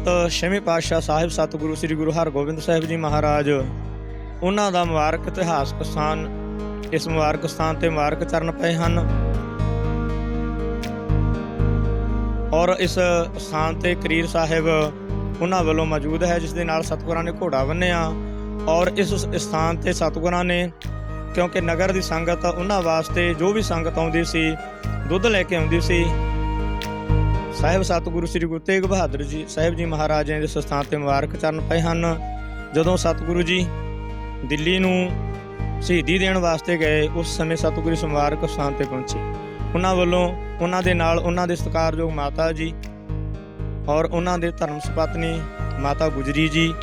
ਉਪਰੰਤ ਛੇਵੇਂ ਪਾਤਸ਼ਾਹ ਸਾਹਿਬ ਸਤਿਗੁਰੂ ਸ੍ਰੀ ਗੁਰੂ ਹਰਗੋਬਿੰਦ ਸਾਹਿਬ ਜੀ ਮਹਾਰਾਜ, ਉਹਨਾਂ ਦਾ ਮੁਬਾਰਕ ਇਤਿਹਾਸਕ ਸਥਾਨ ਇਸ ਮੁਬਾਰਕ ਸਥਾਨ ਤੇ ਮੁਬਾਰਕ ਚਰਨ ਪਏ ਹਨ। ਔਰ ਇਸ ਸਥਾਨ ਤੇ ਕਰੀਰ ਸਾਹਿਬ ਉਹਨਾਂ ਵੱਲੋਂ ਮੌਜੂਦ ਹੈ, ਜਿਸ ਦੇ ਨਾਲ ਸਤਿਗੁਰਾਂ ਨੇ ਘੋੜਾ ਬੰਨਿਆ ਔਰ ਇਸ ਸਥਾਨ ਤੇ ਸਤਿਗੁਰਾਂ ਨੇ, ਕਿਉਂਕਿ ਨਗਰ ਦੀ ਸੰਗਤ ਉਹਨਾਂ ਵਾਸਤੇ ਜੋ ਵੀ ਸੰਗਤ ਆਉਂਦੀ ਸੀ, ਦੁੱਧ ਲੈ ਕੇ ਆਉਂਦੀ ਸੀ ਸਾਹਿਬ ਸਤਿਗੁਰੂ ਸ੍ਰੀ ਗੁਰੂ ਤੇਗ ਬਹਾਦਰ ਜੀ ਸਾਹਿਬ ਜੀ ਮਹਾਰਾਜ ਜੀ ਦੇ ਸਥਾਨ ਤੇ ਮੁਬਾਰਕ ਚਰਨ ਪਏ ਹਨ। ਜਦੋਂ ਸਤਿਗੁਰੂ ਜੀ ਦਿੱਲੀ ਨੂੰ ਸ਼ਹੀਦੀ ਦੇਣ ਵਾਸਤੇ ਗਏ, ਉਸ ਸਮੇਂ ਸਤਿਗੁਰੂ ਇਸ ਮੁਬਾਰਕ ਸਥਾਨ ਤੇ ਪਹੁੰਚੇ। ਉਹਨਾਂ ਵੱਲੋਂ ਉਹਨਾਂ ਦੇ ਨਾਲ ਉਹਨਾਂ ਦੇ ਸਤਿਕਾਰਯੋਗ ਮਾਤਾ ਜੀ ਔਰ ਉਹਨਾਂ ਦੇ ਧਰਮ ਸੁਪਤਨੀ ਮਾਤਾ ਗੁਜਰੀ ਜੀ,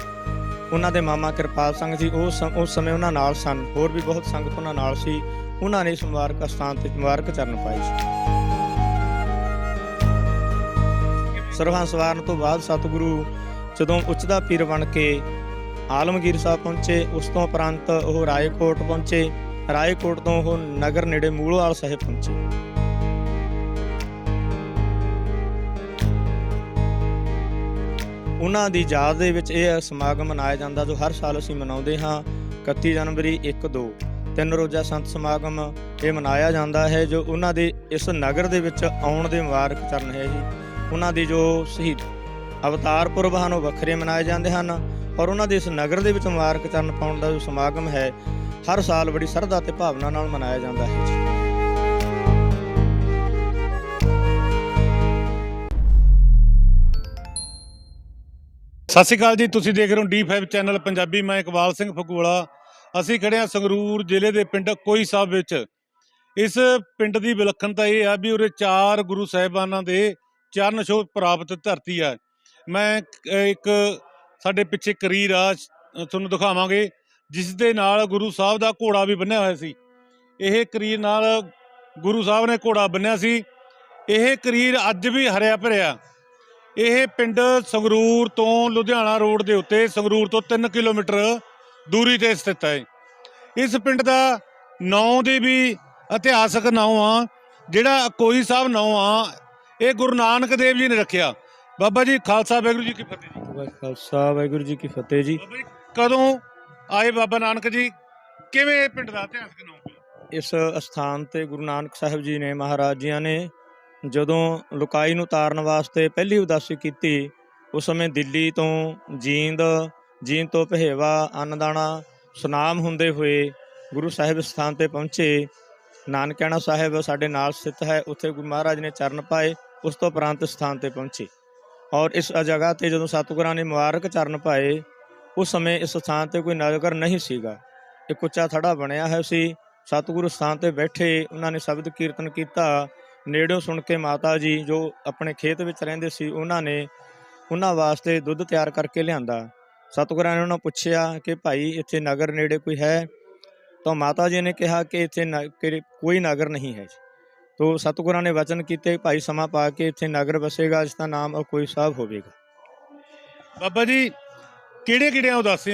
ਉਹਨਾਂ ਦੇ ਮਾਮਾ ਕਿਰਪਾਲ ਸਿੰਘ ਜੀ, ਉਹ ਉਸ ਸਮੇਂ ਉਹਨਾਂ ਨਾਲ ਸਨ। ਹੋਰ ਵੀ ਬਹੁਤ ਸੰਗਤ ਉਹਨਾਂ ਨਾਲ ਸੀ। ਉਹਨਾਂ ਨੇ ਇਸ ਮੁਬਾਰਕ ਸਥਾਨ ਤੇ ਮੁਬਾਰਕ ਚਰਨ ਪਾਈ ਸੀ। ਸਰਬੰਸ ਸਵਾਰਨ ਤੋਂ ਬਾਅਦ ਸਤਿਗੁਰੂ ਜਦੋਂ ਉੱਚਦਾ ਪੀਰ ਬਣ ਕੇ ਆਲਮਗੀਰ ਸਾਹਿਬ ਪਹੁੰਚੇ, ਉਸ ਤੋਂ ਉਪਰੰਤ ਉਹ ਰਾਏਕੋਟ ਪਹੁੰਚੇ। ਰਾਏਕੋਟ ਤੋਂ ਉਹ ਨਗਰ ਨੇੜੇ ਮੂਲੋਵਾਲ ਸਾਹਿਬ ਪਹੁੰਚੇ। ਉਹਨਾਂ ਦੀ ਯਾਦ ਦੇ ਵਿੱਚ ਇਹ ਸਮਾਗਮ ਮਨਾਇਆ ਜਾਂਦਾ ਜੋ ਹਰ ਸਾਲ ਅਸੀਂ ਮਨਾਉਂਦੇ ਹਾਂ 31 ਜਨਵਰੀ 1 2 ਤਿੰਨ ਰੋਜ਼ਾ ਸੰਤ ਸਮਾਗਮ ਇਹ ਮਨਾਇਆ ਜਾਂਦਾ ਹੈ ਜੋ ਉਹਨਾਂ ਦੇ ਇਸ ਨਗਰ ਦੇ ਵਿੱਚ ਆਉਣ ਦੇ ਮੁਬਾਰਕ ਚਰਨ ਹੈ ਜੀ ਉਹਨਾਂ ਦੇ ਜੋ ਸ਼ਹੀਦ ਅਵਤਾਰ ਪੁਰਬ ਹਨ, ਉਹ ਵੱਖਰੇ ਮਨਾਏ ਜਾਂਦੇ ਹਨ ਔਰ ਉਹਨਾਂ ਦੇ ਇਸ ਨਗਰ ਦੇ ਵਿੱਚ ਮੁਬਾਰਕ ਚਰਨ ਪਾਉਣ ਦਾ ਜੋ ਸਮਾਗਮ ਹੈ, ਹਰ ਸਾਲ ਬੜੀ ਸ਼ਰਧਾ ਤੇ ਭਾਵਨਾ ਨਾਲ ਮਨਾਇਆ ਜਾਂਦਾ ਹੈ ਜੀ। ਸਤਿ ਸ਼੍ਰੀ ਅਕਾਲ ਜੀ, ਤੁਸੀਂ ਦੇਖ ਰਹੇ ਹੋ D5 ਚੈਨਲ ਪੰਜਾਬੀ, ਮੈਂ ਇਕਬਾਲ ਸਿੰਘ ਫਗੂੜਾ ਅਸੀਂ ਖੜੇ ਹਾਂ ਸੰਗਰੂਰ ਜ਼ਿਲ੍ਹੇ ਦੇ ਪਿੰਡ ਕੋਈ ਸਾਹਿਬ ਵਿੱਚ। ਇਸ ਪਿੰਡ ਦੀ ਵਿਲੱਖਣਤਾ ਇਹ ਆ ਵੀ ਉਰੇ ਚਾਰ ਗੁਰੂ ਸਾਹਿਬਾਨਾਂ ਦੇ ਚਰਨ ਛੋਹ ਪ੍ਰਾਪਤ ਧਰਤੀ ਆ। ਮੈਂ ਇੱਕ ਸਾਡੇ ਪਿੱਛੇ ਕਰੀਰ ਆ ਤੁਹਾਨੂੰ ਦਿਖਾਵਾਂਗੇ ਜਿਸ ਦੇ ਨਾਲ ਗੁਰੂ ਸਾਹਿਬ ਦਾ ਘੋੜਾ ਵੀ ਬੰਨਿਆ ਹੋਇਆ ਸੀ। ਇਹ ਕਰੀਰ ਨਾਲ ਗੁਰੂ ਸਾਹਿਬ ਨੇ ਘੋੜਾ ਬੰਨਿਆ ਸੀ। ਇਹ ਕਰੀਰ ਅੱਜ ਵੀ ਹਰਿਆ ਭਰਿਆ। ਇਹ ਪਿੰਡ ਸੰਗਰੂਰ ਤੋਂ ਲੁਧਿਆਣਾ ਰੋਡ ਦੇ ਉੱਤੇ, ਸੰਗਰੂਰ ਤੋਂ 3 ਕਿਲੋਮੀਟਰ ਦੂਰੀ ਤੇ ਸਥਿਤ ਹੈ। ਇਸ ਪਿੰਡ ਦਾ ਨਾਂ ਦੇ ਵੀ ਇਤਿਹਾਸਕ ਨਾਂ ਆ, ਜਿਹੜਾ ਕੋਈ ਸਾਹਿਬ ਨਾਂ ਆ ਇਹ ਗੁਰੂ ਨਾਨਕ ਦੇਵ ਜੀ ਨੇ ਰੱਖਿਆ। ਬਾਬਾ ਜੀ ਖਾਲਸਾ ਵਾਹਿਗੁਰੂ ਜੀ ਕੀ ਫਤਿਹ ਜੀ। ਵਾਹਿਗੁਰੂ ਖਾਲਸਾ ਵਾਹਿਗੁਰੂ ਜੀ ਕੀ ਫਤਿਹ ਜੀ। ਬਾਬਾ ਜੀ ਕਦੋਂ ਆਏ ਬਾਬਾ ਨਾਨਕ ਜੀ? ਕਿਵੇਂ ਇਹ ਪਿੰਡ ਦਾ ਇਤਿਹਾਸਕ ਨਾਂ ਪਿਆ ਇਸ ਅਸਥਾਨ ਤੇ ਗੁਰੂ ਨਾਨਕ ਸਾਹਿਬ ਜੀ ਨੇ ਮਹਾਰਾਜ ਜੀਆਂ ਨੇ ਜਦੋਂ ਲੁਕਾਈ ਨੂੰ ਤਾਰਨ ਵਾਸਤੇ ਪਹਿਲੀ ਉਦਾਸੀ ਕੀਤੀ ਉਸ ਸਮੇਂ ਦਿੱਲੀ ਤੋਂ ਜੀਂਦ ਜੀਂਦ ਤੋਂ ਪਹਿਵਾ ਅੰਨਦਾਣਾ ਸੁਨਾਮ ਹੁੰਦੇ ਹੋਏ ਗੁਰੂ ਸਾਹਿਬ ਸਥਾਨ ਤੇ ਪਹੁੰਚੇ। ਨਾਨਕਿਆਣਾ ਸਾਹਿਬ ਸਾਡੇ ਨਾਲ ਸਥਿਤ ਹੈ ਉੱਥੇ ਗੁਰੂ ਮਹਾਰਾਜ ਨੇ ਚਰਨ ਪਾਏ। ਉਸ ਤੋਂ ਉਪਰੰਤ ਸਥਾਨ ਤੇ ਪਹੁੰਚੇ। ਔਰ ਇਸ ਜਗ੍ਹਾ ਤੇ ਜਦੋਂ ਸਤਿਗੁਰਾਂ ਨੇ ਮੁਬਾਰਕ ਚਰਨ ਪਾਏ, ਉਸ ਸਮੇਂ ਇਸ ਸਥਾਨ ਤੇ ਕੋਈ ਨਗਰ ਨਹੀਂ ਸੀਗਾ। ਇੱਕ ਉੱਚਾ ਥੜਾ ਬਣਿਆ ਹੈ ਸੀ। ਸਤਿਗੁਰੂ ਸਥਾਨ ਤੇ ਬੈਠੇ ਉਹਨਾਂ ਨੇ ਸ਼ਬਦ ਕੀਰਤਨ ਕੀਤਾ। ਨੇੜੋਂ ਸੁਣ ਕੇ ਮਾਤਾ ਜੀ ਜੋ ਆਪਣੇ ਖੇਤ ਵਿੱਚ ਰਹਿੰਦੇ ਸੀ, ਉਹਨਾਂ ਨੇ ਉਹਨਾਂ ਵਾਸਤੇ ਦੁੱਧ ਤਿਆਰ ਕਰਕੇ ਲਿਆਂਦਾ। ਸਤਿਗੁਰਾਂ ਨੇ ਉਹਨਾਂ ਪੁੱਛਿਆ ਕਿ ਭਾਈ, ਇੱਥੇ ਨਗਰ ਨੇੜੇ ਕੋਈ ਹੈ? ਤਾਂ ਮਾਤਾ ਜੀ ਨੇ ਕਿਹਾ ਕਿ ਇੱਥੇ ਨ- ਕੋਈ ਨਗਰ ਨਹੀਂ ਹੈ ਤੋ ਸਤਿਗੁਰਾਂ ਨੇ ਵਚਨ ਕੀਤੇ ਭਾਈ ਸਮਾਂ ਪਾ ਕੇ ਇੱਥੇ ਨਗਰ ਵਸੇਗਾ ਜਿਸ ਦਾ ਨਾਮ ਕੋਈ ਸਾਹਿਬ ਹੋਵੇਗਾ। ਬਾਬਾ ਜੀ ਕਿਹੜੇ ਕਿਹੜੇ ਉਦਾਸੀ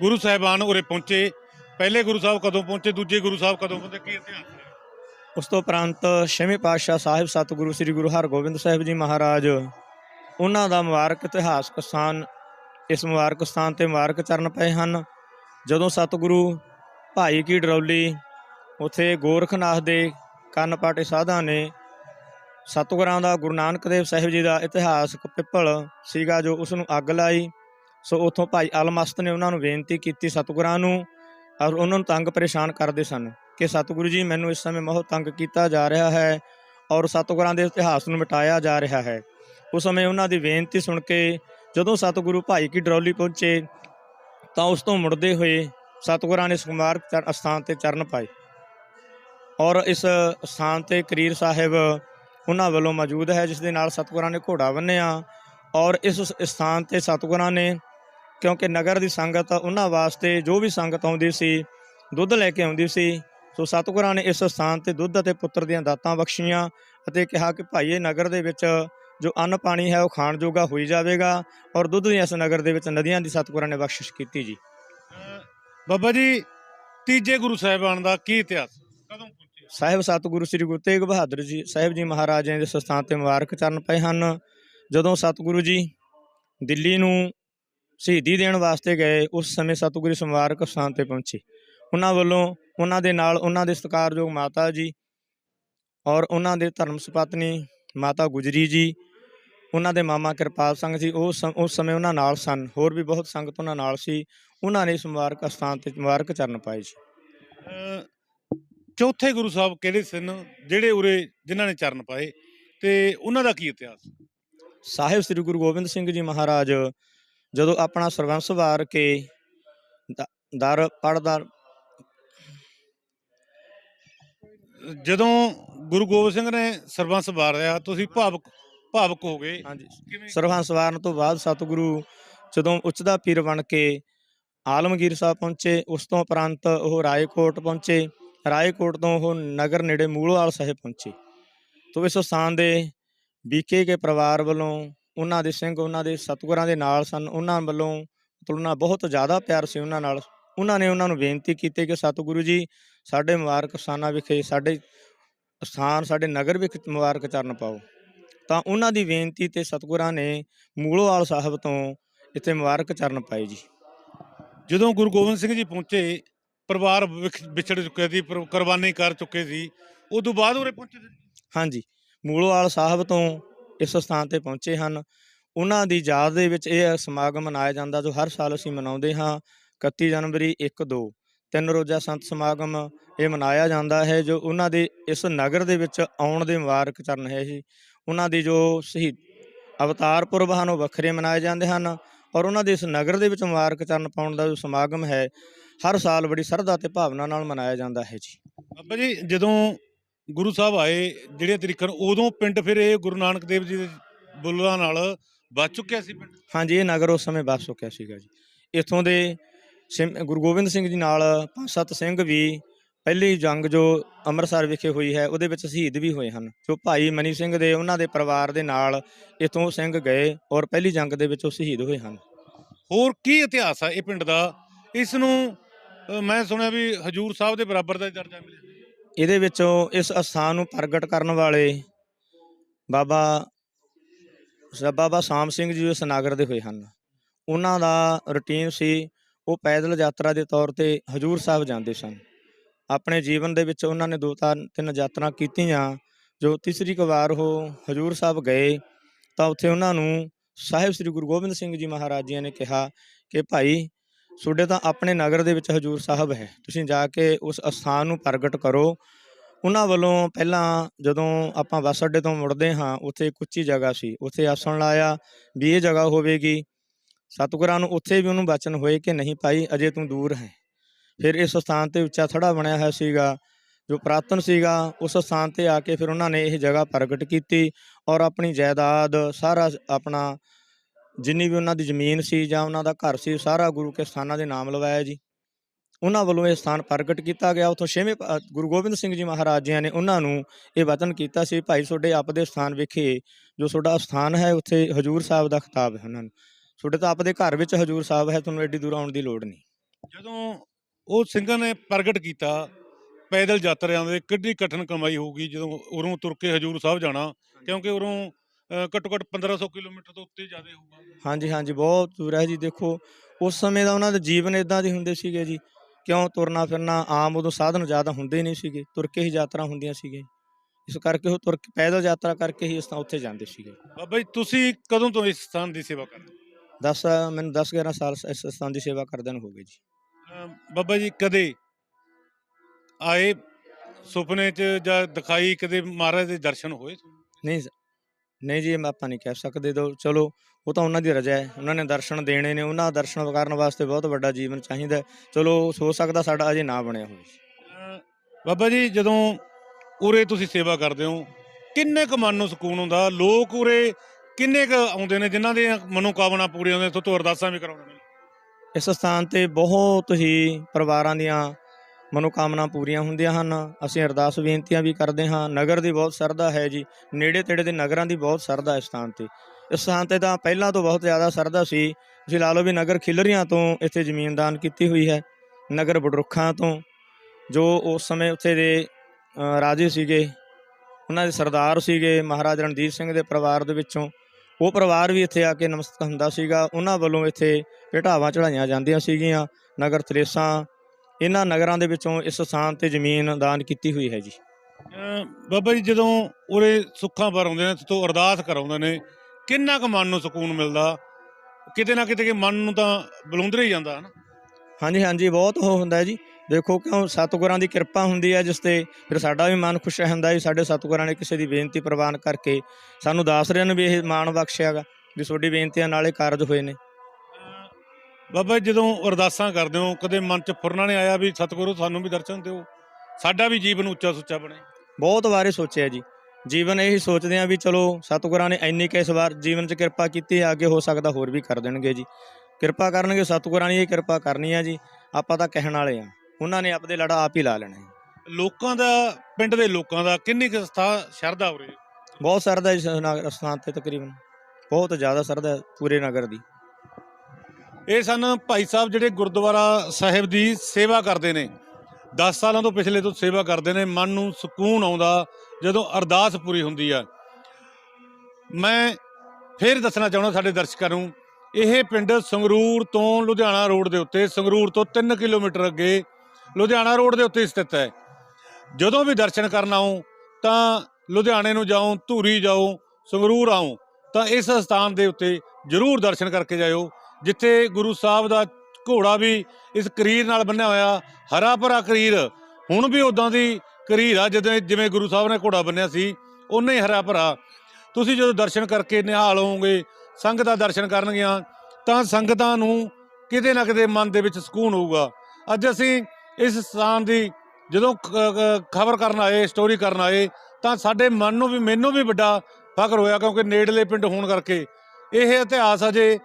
ਗੁਰੂ ਸਾਹਿਬਾਨ ਉਰੇ ਪਹੁੰਚੇ? ਪਹਿਲੇ ਗੁਰੂ ਸਾਹਿਬ ਕਦੋਂ ਪਹੁੰਚੇ ਦੂਜੇ ਗੁਰੂ ਸਾਹਿਬ ਕਦੋਂ ਪਹੁੰਚੇ? ਕੀ ਇਤਿਹਾਸ ਹੈ ਉਸ ਤੋਂ ਉਪਰੰਤ ਛੇਵੇਂ ਪਾਤਸ਼ਾਹ ਸਾਹਿਬ ਸਤਿਗੁਰੂ ਸ੍ਰੀ ਗੁਰੂ ਹਰਗੋਬਿੰਦ ਸਾਹਿਬ ਜੀ ਮਹਾਰਾਜ ਉਹਨਾਂ ਦਾ ਮੁਬਾਰਕ ਇਤਿਹਾਸਕ ਸਥਾਨ ਇਸ ਮੁਬਾਰਕ ਸਥਾਨ ਤੇ ਮੁਬਾਰਕ ਚਰਨ ਪਏ ਹਨ। ਜਦੋਂ ਸਤਿਗੁਰੂ ਭਾਈ ਕੀ ਡਰੌਲੀ ਉਥੇ ਗੋਰਖਨਾਥ ਦੇ ਕੰਨ ਪਾਟੇ ਸਾਧਾਂ ਨੇ ਸਤਿਗੁਰਾਂ ਦਾ, ਗੁਰੂ ਨਾਨਕ ਦੇਵ ਸਾਹਿਬ ਜੀ ਦਾ ਇਤਿਹਾਸਕ ਪਿੱਪਲ ਸੀਗਾ ਜੋ ਉਸ ਨੂੰ ਅੱਗ ਲਾਈ। ਸੋ ਉਥੋਂ ਭਾਈ ਅਲਮਸਤ ਨੇ ਉਹਨਾਂ ਨੂੰ ਬੇਨਤੀ ਕੀਤੀ ਸਤਿਗੁਰਾਂ ਨੂੰ ਔਰ ਉਹਨਾਂ ਨੂੰ ਤੰਗ ਪਰੇਸ਼ਾਨ ਕਰਦੇ ਸਨ ਕਿ ਸਤਿਗੁਰੂ ਜੀ, ਮੈਨੂੰ ਇਸ ਸਮੇਂ ਬਹੁਤ ਤੰਗ ਕੀਤਾ ਜਾ ਰਿਹਾ ਹੈ ਔਰ ਸਤਿਗੁਰਾਂ ਦੇ ਇਤਿਹਾਸ ਨੂੰ ਮਿਟਾਇਆ ਜਾ ਰਿਹਾ ਹੈ। ਉਸ ਸਮੇਂ ਉਹਨਾਂ ਦੀ ਬੇਨਤੀ ਸੁਣ ਕੇ ਜਦੋਂ ਸਤਿਗੁਰੂ ਭਾਈ ਕੀ ਡਰੌਲੀ ਪਹੁੰਚੇ ਤਾਂ ਉਸ ਤੋਂ ਮੁੜਦੇ ਹੋਏ ਸਤਿਗੁਰਾਂ ਨੇ ਸੁਮਾਰ ਅਸਥਾਨ ਤੇ ਚਰਨ ਪਾਏ। ਔਰ ਇਸ ਸਥਾਨ ਤੇ ਕਰੀਰ ਸਾਹਿਬ ਉਹਨਾਂ ਵੱਲੋਂ ਮੌਜੂਦ ਹੈ, ਜਿਸ ਦੇ ਨਾਲ ਸਤਿਗੁਰਾਂ ਨੇ ਘੋੜਾ ਬੰਨਿਆ ਔਰ ਇਸ ਸਥਾਨ ਤੇ ਸਤਿਗੁਰਾਂ ਨੇ, ਕਿਉਂਕਿ ਨਗਰ ਦੀ ਸੰਗਤ ਉਹਨਾਂ ਵਾਸਤੇ ਜੋ ਵੀ ਸੰਗਤ ਆਉਂਦੀ ਸੀ, ਦੁੱਧ ਲੈ ਕੇ ਆਉਂਦੀ ਸੀ, ਸੋ ਸਤਿਗੁਰਾਂ ਨੇ ਇਸ ਸਥਾਨ ਤੇ ਦੁੱਧ ਅਤੇ ਪੁੱਤਰ ਦੀਆਂ ਦਾਤਾਂ ਬਖਸ਼ੀਆਂ ਅਤੇ ਕਿਹਾ ਕਿ ਭਾਈ, ਇਹ ਨਗਰ ਦੇ ਵਿੱਚ ਜੋ ਅੰਨ ਪਾਣੀ ਹੈ, ਉਹ ਖਾਣ ਜੋਗਾ ਹੋਈ ਜਾਵੇਗਾ ਔਰ ਦੁੱਧ ਦੀਆਂ ਇਸ ਨਗਰ ਦੇ ਵਿੱਚ ਨਦੀਆਂ ਦੀ ਸਤਿਗੁਰਾਂ ਨੇ ਬਖਸ਼ਿਸ਼ ਕੀਤੀ ਜੀ। ਬਾਬਾ ਜੀ, ਤੀਜੇ ਗੁਰੂ ਸਾਹਿਬਾਨ ਦਾ ਕੀ ਇਤਿਹਾਸ? ਸਾਹਿਬ ਸਤਿਗੁਰੂ ਸ੍ਰੀ ਗੁਰੂ ਤੇਗ ਬਹਾਦਰ ਜੀ, ਸਾਹਿਬ ਜੀ ਮਹਾਰਾਜ ਜੀ ਦੇ ਸਥਾਨ ਤੇ ਮੁਬਾਰਕ ਚਰਨ ਪਏ ਹਨ। ਜਦੋਂ ਸਤਿਗੁਰੂ ਜੀ ਦਿੱਲੀ ਨੂੰ ਸ਼ਹੀਦੀ ਦੇਣ ਵਾਸਤੇ ਗਏ, ਉਸ ਸਮੇਂ ਸਤਿਗੁਰੂ ਸਮਾਰਕ ਸਥਾਨ ਤੇ ਪਹੁੰਚੇ। ਉਹਨਾਂ ਵੱਲੋਂ ਉਹਨਾਂ ਦੇ ਨਾਲ ਉਹਨਾਂ ਦੇ ਸਤਿਕਾਰਯੋਗ ਮਾਤਾ ਜੀ ਔਰ ਉਹਨਾਂ ਦੇ ਧਰਮ ਸੁਪਤਨੀ ਮਾਤਾ ਗੁਜਰੀ ਜੀ, ਉਹਨਾਂ ਦੇ ਮਾਮਾ ਕਿਰਪਾਲ ਸਿੰਘ ਜੀ, ਉਹ ਉਸ ਸਮੇਂ ਉਹਨਾਂ ਨਾਲ ਸਨ। ਹੋਰ ਵੀ ਬਹੁਤ ਸੰਗਤ ਉਹਨਾਂ ਨਾਲ ਸੀ। ਉਹਨਾਂ ਨੇ ਇਸ ਮੁਬਾਰਕ ਸਥਾਨ ਤੇ ਮੁਬਾਰਕ ਚਰਨ ਪਾਏ ਜੀ। ਚੌਥੇ ਗੁਰੂ ਸਾਹਿਬ ਕਿਹੜੇ ਸਨ? ਜਿਹੜੇ ਉਰੇ ਜਿਨ੍ਹਾਂ ਨੇ ਚਰਨ ਪਾਏ ਤੇ ਉਹਨਾਂ ਦਾ ਕੀ ਇਤਿਹਾਸ? ਸਾਹਿਬ ਸ੍ਰੀ ਗੁਰੂ ਗੋਬਿੰਦ ਸਿੰਘ ਜੀ ਮਹਾਰਾਜ ਜਦੋਂ ਆਪਣਾ ਸਰਬੰਸ ਵਾਰ ਕੇ ਦਰ ਪੜਦਾ ਜਦੋਂ ਗੁਰੂ ਗੋਬਿੰਦ ਸਿੰਘ ਨੇ ਸਰਬੰਸ ਵਾਰਿਆ ਤੁਸੀਂ ਭਾਵਕ ਭਾਵਕ ਹੋ ਗਏ। ਹਾਂਜੀ। ਸਰਬੰਸ ਵਾਰਨ ਤੋਂ ਬਾਅਦ ਸਤਿਗੁਰੂ ਜਦੋਂ ਉੱਚਦਾ ਪੀਰ ਬਣ ਕੇ ਆਲਮਗੀਰ ਸਾਹਿਬ ਪਹੁੰਚੇ ਉਸ ਤੋਂ ਉਪਰੰਤ ਉਹ ਰਾਏਕੋਟ ਪਹੁੰਚੇ। ਰਾਏਕੋਟ ਤੋਂ ਉਹ ਨਗਰ ਨੇੜੇ ਮੂਲੋਵਾਲ ਸਾਹਿਬ ਪਹੁੰਚੇ। ਤੋਂ ਇਸ ਸਥਾਨ ਦੇ ਬੀਕੇ ਕੇ ਪਰਿਵਾਰ ਵੱਲੋਂ ਉਹਨਾਂ ਦੇ ਸਿੰਘ, ਉਹਨਾਂ ਦੇ ਸਤਿਗੁਰਾਂ ਦੇ ਨਾਲ ਸਨ। ਉਹਨਾਂ ਵੱਲੋਂ ਤੁਲਨਾ ਬਹੁਤ ਜ਼ਿਆਦਾ ਪਿਆਰ ਸੀ ਉਹਨਾਂ ਨਾਲ। ਉਹਨਾਂ ਨੇ ਉਹਨਾਂ ਨੂੰ ਬੇਨਤੀ ਕੀਤੀ ਕਿ ਸਤਿਗੁਰੂ ਜੀ, ਸਾਡੇ ਮੁਬਾਰਕ ਸਥਾਨਾਂ ਵਿਖੇ, ਸਾਡੇ ਸਥਾਨ, ਸਾਡੇ ਨਗਰ ਵਿਖੇ ਮੁਬਾਰਕ ਚਰਨ ਪਾਓ। ਤਾਂ ਉਹਨਾਂ ਦੀ ਬੇਨਤੀ ਤੇ ਸਤਿਗੁਰਾਂ ਨੇ ਮੂਲੋਵਾਲ ਸਾਹਿਬ ਤੋਂ ਇੱਥੇ ਮੁਬਾਰਕ ਚਰਨ ਪਾਏ ਜੀ। ਜਦੋਂ ਗੁਰੂ ਗੋਬਿੰਦ ਸਿੰਘ ਜੀ ਪਹੁੰਚੇ ਪਰਿਵਾਰ ਵਿਖ- ਵਿਛੜ ਚੁੱਕਿਆ ਸੀ, ਪਰ- ਕੁਰਬਾਨੀ ਕਰ ਚੁੱਕੇ ਸੀ। ਉਦੋਂ ਬਾਅਦ ਉਰੇ ਪਹੁੰਚੇ ਸੀ। ਹਾਂਜੀ। ਮੂਲੋਵਾਲ ਸਾਹਿਬ ਤੋਂ ਇਸ ਸਥਾਨ ਤੇ ਪਹੁੰਚੇ ਹਨ। ਉਹਨਾਂ ਦੀ ਯਾਦ ਦੇ ਵਿੱਚ ਇਹ ਸਮਾਗਮ ਮਨਾਇਆ ਜਾਂਦਾ ਜੋ ਹਰ ਸਾਲ ਅਸੀਂ ਮਨਾਉਂਦੇ ਹਾਂ 31 ਜਨਵਰੀ 1 2 ਤਿੰਨ ਰੋਜ਼ਾ ਸੰਤ ਸਮਾਗਮ ਇਹ ਮਨਾਇਆ ਜਾਂਦਾ ਹੈ ਜੋ ਉਹਨਾਂ ਦੇ ਇਸ ਨਗਰ ਦੇ ਵਿੱਚ ਆਉਣ ਦੇ ਮੁਬਾਰਕ ਚਰਨ ਹੈ ਜੀ। ਉਹਨਾਂ ਦੀ ਜੋ ਸ਼ਹੀਦ ਅਵਤਾਰ ਪੁਰਬ ਹਨ, ਉਹ ਵੱਖਰੇ ਮਨਾਏ ਜਾਂਦੇ ਹਨ ਔਰ ਉਹਨਾਂ ਦੇ ਇਸ ਨਗਰ ਦੇ ਵਿੱਚ ਮੁਬਾਰਕ ਚਰਨ ਪਾਉਣ ਦਾ ਜੋ ਸਮਾਗਮ ਹੈ ਹਰ ਸਾਲ ਬੜੀ ਸ਼ਰਧਾ ਤੇ ਭਾਵਨਾ ਨਾਲ ਮਨਾਇਆ ਜਾਂਦਾ ਹੈ ਜੀ। ਬਾਬਾ ਜੀ ਜਦੋਂ ਗੁਰੂ ਸਾਹਿਬ ਆਏ ਜਿਹੜੀਆਂ ਤਰੀਕਾਂ ਨੂੰ ਉਦੋਂ ਪਿੰਡ ਫਿਰ ਇਹ ਗੁਰੂ ਨਾਨਕ ਦੇਵ ਜੀ ਦੇ ਬੁੱਲਾਂ ਨਾਲ ਬਚ ਚੁੱਕਿਆ ਸੀ ਪਿੰਡ? ਹਾਂਜੀ ਇਹ ਨਗਰ ਉਸ ਸਮੇਂ ਬਸ ਚੁੱਕਿਆ ਸੀਗਾ ਜੀ। ਇੱਥੋਂ ਦੇ ਗੁਰੂ ਗੋਬਿੰਦ ਸਿੰਘ ਜੀ ਨਾਲ ਪੰਜ ਸੱਤ ਸਿੰਘ ਵੀ ਪਹਿਲੀ ਜੰਗ ਜੋ ਅੰਮ੍ਰਿਤਸਰ ਵਿਖੇ ਹੋਈ ਹੈ ਉਹਦੇ ਵਿੱਚ ਸ਼ਹੀਦ ਵੀ ਹੋਏ ਹਨ। ਜੋ ਭਾਈ ਮਨੀ ਸਿੰਘ ਦੇ ਉਹਨਾਂ ਦੇ ਪਰਿਵਾਰ ਦੇ ਨਾਲ ਇੱਥੋਂ ਸਿੰਘ ਗਏ ਔਰ ਪਹਿਲੀ ਜੰਗ ਦੇ ਵਿੱਚ ਉਹ ਸ਼ਹੀਦ ਹੋਏ ਹਨ। ਹੋਰ ਕੀ ਇਤਿਹਾਸ ਆ ਇਹ ਪਿੰਡ ਦਾ? ਇਸ ਨੂੰ ਮੈਂ ਸੁਣਿਆ ਵੀ ਹਜੂਰ ਸਾਹਿਬ ਦੇ ਬਰਾਬਰ ਦਾ ਦਰਜਾ ਮਿਲਿਆ। ਇਹਦੇ ਵਿੱਚੋਂ ਇਸ ਅਸਥਾਨ ਨੂੰ ਪ੍ਰਗਟ ਕਰਨ ਵਾਲੇ ਬਾਬਾ ਬਾਬਾ ਸਾਮ ਸਿੰਘ ਜੀ ਇਸ ਨਗਰ ਦੇ ਹੋਏ ਹਨ। ਉਹਨਾਂ ਦਾ ਰੁਟੀਨ ਸੀ, ਉਹ ਪੈਦਲ ਯਾਤਰਾ ਦੇ ਤੌਰ ਤੇ ਹਜੂਰ ਸਾਹਿਬ ਜਾਂਦੇ ਸਨ। ਆਪਣੇ ਜੀਵਨ ਦੇ ਵਿੱਚ ਉਹਨਾਂ ਨੇ ਦੋ ਤਾਂ, ਤਿੰਨ ਯਾਤਰਾ ਕੀਤੀਆਂ, ਜੋ ਤੀਸਰੀ ਕੁ ਵਾਰ ਉਹ ਹਜੂਰ ਸਾਹਿਬ ਗਏ, ਤਾਂ ਉੱਥੇ ਉਹਨਾਂ ਨੂੰ ਸਾਹਿਬ ਸ੍ਰੀ ਗੁਰੂ ਗੋਬਿੰਦ ਸਿੰਘ ਜੀ ਮਹਾਰਾਜ ਜੀ ਨੇ ਕਿਹਾ ਕਿ ਭਾਈ ਤੁਹਾਡੇ ਤਾਂ ਆਪਣੇ ਨਗਰ ਦੇ ਵਿੱਚ ਹਜੂਰ ਸਾਹਿਬ ਹੈ। ਤੁਸੀਂ ਜਾ ਕੇ ਉਸ ਅਸਥਾਨ ਨੂੰ ਪ੍ਰਗਟ ਕਰੋ। ਉਹਨਾਂ ਵੱਲੋਂ ਪਹਿਲਾਂ ਜਦੋਂ ਆਪਾਂ ਬੱਸ ਅੱਡੇ ਤੋਂ ਮੁੜਦੇ ਹਾਂ, ਉੱਥੇ ਇੱਕ ਉੱਚੀ ਜਗ੍ਹਾ ਸੀ। ਉੱਥੇ ਆਸਣ ਲਾਇਆ ਵੀ ਇਹ ਜਗ੍ਹਾ ਹੋਵੇਗੀ। ਸਤਿਗੁਰਾਂ ਨੂੰ ਉੱਥੇ ਵੀ ਉਹਨੂੰ ਬਚਨ ਹੋਏ ਕਿ ਨਹੀਂ ਭਾਈ, ਅਜੇ ਤੂੰ ਦੂਰ ਹੈ। ਫਿਰ ਇਸ ਸਥਾਨ ਤੇ ਉੱਚਾ ਥੜਾ ਬਣਿਆ ਹੋਇਆ ਸੀਗਾ, ਜੋ ਪ੍ਰਾਤਨ ਸੀਗਾ, ਉਸ ਸਥਾਨ ਤੇ ਆ ਕੇ ਫਿਰ ਉਹਨਾਂ ਨੇ ਇਹ ਜਗ੍ਹਾ ਪ੍ਰਗਟ ਕੀਤੀ ਔਰ ਆਪਣੀ ਜਾਇਦਾਦ ਸਾਰਾ ਆਪਣਾ ਜਿੰਨੀ ਵੀ ਉਹਨਾਂ ਦੀ ਜ਼ਮੀਨ ਸੀ ਜਾਂ ਉਹਨਾਂ ਦਾ ਘਰ ਸੀ, ਸਾਰਾ ਗੁਰੂ ਕੇ ਸਥਾਨਾਂ ਦੇ ਨਾਮ ਲਵਾਇਆ ਜੀ। ਉਹਨਾਂ ਵੱਲੋਂ ਇਹ ਸਥਾਨ ਪ੍ਰਗਟ ਕੀਤਾ ਗਿਆ। ਉਥੋਂ ਛੇਵੇਂ ਗੁਰੂ ਗੋਬਿੰਦ ਸਿੰਘ ਜੀ ਮਹਾਰਾਜ ਜੀ ਨੇ ਉਹਨਾਂ ਨੂੰ ਇਹ ਵਚਨ ਕੀਤਾ ਸੀ, ਭਾਈ, ਤੁਹਾਡੇ ਆਪ ਦੇ ਸਥਾਨ ਵਿਖੇ ਜੋ ਤੁਹਾਡਾ ਸਥਾਨ ਹੈ, ਉੱਥੇ ਹਜੂਰ ਸਾਹਿਬ ਦਾ ਖਿਤਾਬ ਹੈ ਉਹਨਾਂ ਨੂੰ। ਤੁਹਾਡੇ ਤਾਂ ਆਪ ਦੇ ਘਰ ਵਿੱਚ ਹਜੂਰ ਸਾਹਿਬ ਹੈ, ਤੁਹਾਨੂੰ ਐਡੀ ਦੂਰ ਆਉਣ ਦੀ ਲੋੜ ਨਹੀਂ। ਜਦੋਂ ਉਹ ਸਿੰਘਾਂ ਨੇ ਪ੍ਰਗਟ ਕੀਤਾ, ਪੈਦਲ ਯਾਤਰਿਆਂ ਦੇ ਕਿੰਨੀ ਕਠਿਨ ਕਮਾਈ ਹੋਊਗੀ ਜਦੋਂ ਉਰੋਂ ਤੁਰ ਕੇ ਹਜੂਰ ਸਾਹਿਬ ਜਾਣਾ, ਕਿਉਂਕਿ ਉਰੋਂ ਘੱਟੋ ਘੱਟ 1500 ਕਿਲੋਮੀਟਰ ਤੋਂ ਉੱਤੇ ਜ਼ਿਆਦਾ ਹੋਊਗਾ ਹਾਂਜੀ ਹਾਂਜੀ ਬਹੁਤ ਦੂਰ ਹੈ ਜੀ ਦੇਖੋ। ਉਸ ਸਮੇਂ ਦਾ ਉਹਨਾਂ ਦਾ ਜੀਵਨ ਇਦਾਂ ਦੇ ਹੁੰਦੇ ਸੀਗੇ ਜੀ। ਕਿਉਂ ਤੁਰਨਾ ਫਿਰਨਾ ਆਮ ਉਦੋਂ ਸਾਧਨ ਜ਼ਿਆਦਾ ਹੁੰਦੇ ਹੀ ਨਹੀਂ ਸੀਗੇ ਤੁਰ ਕੇ ਹੀ ਯਾਤਰਾ ਹੁੰਦੀਆਂ ਸੀਗੇ ਇਸ ਕਰਕੇ ਉਹ ਤੁਰ ਕੇ ਪੈਦਲ ਯਾਤਰਾ ਕਰਕੇ ਹੀ ਇਸ ਤਾਂ ਉੱਥੇ ਜਾਂਦੇ ਸੀਗੇ। ਬਾਬਾ ਜੀ ਤੁਸੀਂ ਕਦੋਂ ਤੋਂ ਇਸ ਸਥਾਨ ਦੀ ਸੇਵਾ ਕਰਦੇ ਹੋ? 10 ਮੈਨੂੰ 10 11 ਸਾਲ ਇਸ ਸਥਾਨ ਦੀ ਸੇਵਾ ਕਰਦਿਆਂ ਨੂੰ ਹੋ ਗਏ ਜੀ। ਬਾਬਾ ਜੀ ਕਦੇ ਆਏ ਸੁਪਨੇ 'ਚ ਜਾਂ ਦਿਖਾਈ ਕਦੇ ਮਹਾਰਾਜ ਦੇ ਦਰਸ਼ਨ ਹੋਏ? ਨਹੀਂ ਨਹੀਂ ਜੀ ਆਪਾਂ ਨਹੀਂ ਕਹਿ ਸਕਦੇ ਦੋ ਚਲੋ ਉਹ ਤਾਂ ਉਹਨਾਂ ਦੀ ਰਜਾ ਹੈ। ਉਹਨਾਂ ਨੇ ਦਰਸ਼ਨ ਦੇਣੇ ਨੇ ਉਹਨਾਂ ਦਾ ਦਰਸ਼ਨ ਕਰਨ ਵਾਸਤੇ ਬਹੁਤ ਵੱਡਾ ਜੀਵਨ ਚਾਹੀਦਾ ਹੈ। ਚਲੋ ਹੋ ਸਕਦਾ ਸਾਡਾ ਅਜੇ ਨਾ ਬਣਿਆ ਹੋਵੇ ਬਾਬਾ ਜੀ ਜਦੋਂ ਉਰੇ ਤੁਸੀਂ ਸੇਵਾ ਕਰਦੇ ਹੋ ਕਿੰਨੇ ਕੁ ਮਨ ਨੂੰ ਸਕੂਨ ਹੁੰਦਾ? ਲੋਕ ਉਰੇ ਕਿੰਨੇ ਕੁ ਆਉਂਦੇ ਨੇ ਜਿਨ੍ਹਾਂ ਦੀਆਂ ਮਨੋਕਾਮਨਾ ਪੂਰੀਆਂ ਹੁੰਦੀਆਂ ਤੋਂ ਅਰਦਾਸਾਂ ਵੀ ਕਰਾਉਂਦੇ ਨੇ। ਇਸ ਸਥਾਨ ਤੇ ਬਹੁਤ ਹੀ ਪਰਿਵਾਰਾਂ ਦੀਆਂ ਮਨੋਕਾਮਨਾ ਪੂਰੀਆਂ ਹੁੰਦੀਆਂ ਹਨ। ਅਸੀਂ ਅਰਦਾਸ ਬੇਨਤੀਆਂ ਵੀ ਕਰਦੇ ਹਾਂ। ਨਗਰ ਦੀ ਬਹੁਤ ਸਰਦਾ ਹੈ ਜੀ। ਨੇੜੇ ਤੇੜੇ ਦੇ ਨਗਰਾਂ ਦੀ ਬਹੁਤ ਸਰਦਾ ਇਸ ਸਥਾਨ ਤੇ। ਇਸ ਸਥਾਨ ਤੇ ਤਾਂ ਪਹਿਲਾਂ ਤੋਂ ਬਹੁਤ ਜ਼ਿਆਦਾ ਸਰਦਾ ਸੀ। ਤੁਸੀਂ ਲਾ ਲਓ ਵੀ ਨਗਰ ਖਿਲਰੀਆਂ ਤੋਂ ਇੱਥੇ ਜ਼ਮੀਨ ਦਾਨ ਕੀਤੀ ਹੋਈ ਹੈ। ਨਗਰ ਬਡਰੁੱਖਾਂ ਤੋਂ, ਜੋ ਉਸ ਸਮੇਂ ਉੱਥੇ ਦੇ ਰਾਜੇ ਸੀਗੇ, ਉਹਨਾਂ ਦੇ ਸਰਦਾਰ ਸੀਗੇ, ਮਹਾਰਾਜ ਰਣਜੀਤ ਸਿੰਘ ਦੇ ਪਰਿਵਾਰ ਦੇ ਵਿੱਚੋਂ। ਉਹ ਪਰਿਵਾਰ ਵੀ ਇੱਥੇ ਆ ਕੇ ਨਮਸਤ ਹੁੰਦਾ ਸੀਗਾ। ਉਹਨਾਂ ਵੱਲੋਂ ਇੱਥੇ ਭੇਟਾਵਾਂ ਚੜਾਈਆਂ ਜਾਂਦੀਆਂ ਸੀਗੀਆਂ। ਨਗਰ ਥਰੇਸਾਂ ਇਹਨਾਂ ਨਗਰਾਂ ਦੇ ਵਿੱਚੋਂ ਇਸ ਸਥਾਨ ਤੇ ਜ਼ਮੀਨ ਦਾਨ ਕੀਤੀ ਹੋਈ ਹੈ ਜੀ। ਬਾਬਾ ਜੀ ਜਦੋਂ ਉਰੇ ਸੁੱਖਾਂ ਪਰ ਆਉਂਦੇ ਨੇ ਤੋਂ ਅਰਦਾਸ ਕਰਾਉਂਦੇ ਨੇ ਕਿੰਨਾ ਕੁ ਮਨ ਨੂੰ ਸਕੂਨ ਮਿਲਦਾ? ਕਿਤੇ ਨਾ ਕਿਤੇ ਕਿ ਮਨ ਨੂੰ ਤਾਂ ਬਲੁੰਦਰੇ ਹੀ ਜਾਂਦਾ ਹਨਾ? ਹਾਂਜੀ ਹਾਂਜੀ ਬਹੁਤ ਉਹ ਹੁੰਦਾ ਹੈ ਜੀ। ਦੇਖੋ ਕਿਉਂ ਸਤਿਗੁਰਾਂ ਦੀ ਕਿਰਪਾ ਹੁੰਦੀ ਹੈ ਜਿਸ ਤੇ ਫਿਰ ਸਾਡਾ ਵੀ ਮਨ ਖੁਸ਼ ਹੁੰਦਾ ਹੈ ਸਾਡੇ ਸਤਿਗੁਰਾਂ ਨੇ ਕਿਸੇ ਦੀ ਬੇਨਤੀ ਪ੍ਰਵਾਨ ਕਰਕੇ ਸਾਨੂੰ ਦਾਸਰਿਆਂ ਨੂੰ ਵੀ ਇਹ ਮਾਣ ਬਖਸ਼ਿਆਗਾ ਵੀ ਤੁਹਾਡੀ ਬੇਨਤੀਆਂ ਨਾਲੇ ਕਾਰਜ ਹੋਏ ਨੇ। ਬਾਬਾ ਜੀ ਜਦੋਂ ਅਰਦਾਸਾਂ ਕਰਦੇ ਹੋ ਕਦੇ ਮਨ 'ਚ ਫੁਰਨਾ ਨਹੀਂ ਆਇਆ ਵੀ ਸਤਿਗੁਰੂ ਸਾਨੂੰ ਵੀ ਦਰਸ਼ਨ ਦਿਓ? ਸਾਡਾ ਵੀ ਜੀਵਨ ਉੱਚਾ ਸੁੱਚਾ ਬਣੇ। ਬਹੁਤ ਵਾਰੇ ਸੋਚਿਆ ਜੀ। ਜੀਵਨ ਇਹੀ ਸੋਚਦੇ ਆ ਵੀ ਚਲੋ ਸਤਿਗੁਰਾਂ ਨੇ ਇੰਨੀ ਕੁ ਇਸ ਵਾਰ ਜੀਵਨ 'ਚ ਕਿਰਪਾ ਕੀਤੀ ਹੈ, ਅੱਗੇ ਹੋ ਸਕਦਾ ਹੋਰ ਵੀ ਕਰ ਦੇਣਗੇ ਜੀ। ਕਿਰਪਾ ਕਰਨਗੇ ਸਤਿਗੁਰਾਂ ਨੇ ਇਹ ਕਿਰਪਾ ਕਰਨੀ ਹੈ ਜੀ। ਆਪਾਂ ਤਾਂ ਕਹਿਣ ਵਾਲੇ ਆ ਉਹਨਾਂ ਨੇ ਆਪਦੇ ਲੜਾ ਆਪ ਹੀ ਲਾ ਲੈਣਾ ਹੈ ਲੋਕਾਂ ਦਾ ਪਿੰਡ ਦੇ ਲੋਕਾਂ ਦਾ ਕਿੰਨੀ ਕੁ ਸਥਾ ਸ਼ਰਧਾ ਉਰੇ ਬਹੁਤ ਸਰਦਾ ਇਸ ਨਗਰ ਸਥਾਨ ਤੇ ਤਕਰੀਬਨ। ਬਹੁਤ ਜ਼ਿਆਦਾ ਸਰਦਾ ਪੂਰੇ ਨਗਰ ਦੀ। ਇਹ ਸਨ ਭਾਈ ਸਾਹਿਬ ਜਿਹੜੇ ਗੁਰਦੁਆਰਾ ਸਾਹਿਬ ਦੀ ਸੇਵਾ ਕਰਦੇ ਨੇ। 10 ਸਾਲਾਂ ਤੋਂ ਪਿਛਲੇ ਤੋਂ ਸੇਵਾ ਕਰਦੇ ਨੇ, ਮਨ ਨੂੰ ਸਕੂਨ ਆਉਂਦਾ ਜਦੋਂ ਅਰਦਾਸ ਪੂਰੀ ਹੁੰਦੀ ਆ। ਮੈਂ ਫੇਰ ਦੱਸਣਾ ਚਾਹੁੰਦਾ ਸਾਡੇ ਦਰਸ਼ਕਾਂ ਨੂੰ, ਇਹ ਪਿੰਡ ਸੰਗਰੂਰ ਤੋਂ ਲੁਧਿਆਣਾ ਰੋਡ ਦੇ ਉੱਤੇ, ਸੰਗਰੂਰ ਤੋਂ 3 ਕਿਲੋਮੀਟਰ ਅੱਗੇ ਲੁਧਿਆਣਾ ਰੋਡ ਦੇ ਉੱਤੇ ਸਥਿਤ ਹੈ। ਜਦੋਂ ਵੀ ਦਰਸ਼ਨ ਕਰਨ ਆਓ ਤਾਂ ਲੁਧਿਆਣੇ ਨੂੰ ਜਾਓ ਧੂਰੀ ਜਾਓ ਸੰਗਰੂਰ ਆਓ ਤਾਂ ਇਸ ਸਥਾਨ ਦੇ ਉੱਤੇ ਜ਼ਰੂਰ ਦਰਸ਼ਨ ਕਰਕੇ ਜਾਇਓ। ਜਿੱਥੇ ਗੁਰੂ ਸਾਹਿਬ ਦਾ ਘੋੜਾ ਵੀ ਇਸ ਕਰੀਰ ਨਾਲ ਬੰਨਿਆ ਹੋਇਆ, ਹਰਾ ਭਰਾ ਕਰੀਰ, ਹੁਣ ਵੀ ਉਦਾਂ ਦੀ ਕਰੀਰ ਆ ਜਦੋਂ ਜਿਵੇਂ ਗੁਰੂ ਸਾਹਿਬ ਨੇ ਘੋੜਾ ਬੰਨਿਆ ਸੀ ਉਨੇ ਹੀ ਹਰਾ ਭਰਾ। ਤੁਸੀਂ ਜਦੋਂ ਦਰਸ਼ਨ ਕਰਕੇ ਨਿਹਾਲ ਹੋਵੋਗੇ, ਸੰਗਤ ਦਾ ਦਰਸ਼ਨ ਕਰਨਗੀਆਂ, ਤਾਂ ਸੰਗਤਾਂ ਨੂੰ ਕਿਤੇ ਨਾ ਕਿਤੇ ਮਨ ਦੇ ਵਿੱਚ ਸਕੂਨ ਹੋਊਗਾ। ਅੱਜ ਅਸੀਂ ਇਸ ਸਥਾਨ ਦੀ ਜਦੋਂ ਖਬਰ ਕਰਨ ਆਏ ਸਟੋਰੀ ਕਰਨ ਆਏ, ਤਾਂ ਸਾਡੇ ਮਨ ਨੂੰ ਵੀ, ਮੈਨੂੰ ਵੀ ਵੱਡਾ ਫਖਰ ਹੋਇਆ, ਕਿਉਂਕਿ ਨੇੜਲੇ ਪਿੰਡ ਹੋਣ ਕਰਕੇ। ਇਹ ਇਤਿਹਾਸ ਅਜੇ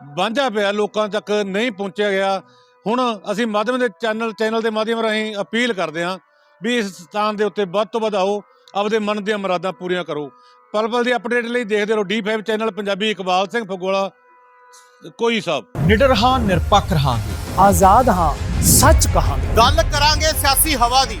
ਵਾਂਝਾ ਪਿਆ ਲੋਕਾਂ ਤੱਕ ਨਹੀਂ ਪਹੁੰਚਿਆ ਗਿਆ। ਹੁਣ ਅਸੀਂ ਮਾਧਿਅਮ ਦੇ ਚੈਨਲ ਚੈਨਲ ਦੇ ਮਾਧਿਅਮ ਰਾਹੀਂ ਅਪੀਲ ਕਰਦੇ ਹਾਂ ਵੀ ਇਸ ਸਥਾਨ ਦੇ ਉੱਤੇ ਵੱਧ ਤੋਂ ਵੱਧ ਆਓ ਆਪਦੇ ਮਨ ਦੀਆਂ ਮੁਰਾਦਾਂ ਪੂਰੀਆਂ ਕਰੋ। ਪਲ ਪਲ ਦੀ ਅਪਡੇਟ ਲਈ ਦੇਖਦੇ ਰਹੋ D5 ਚੈਨਲ ਪੰਜਾਬੀ ਇਕਬਾਲ ਸਿੰਘ ਫਗੋਲਾ ਕੋਈ ਸਾਹਿਬ ਨਿਡਰ ਹਾਂ ਨਿਰਪੱਖ ਰਹਾਂਗੇ। ਆਜ਼ਾਦ ਹਾਂ ਸੱਚ ਕਹਾਂਗੇ। ਗੱਲ ਕਰਾਂਗੇ ਸਿਆਸੀ ਹਵਾ ਦੀ।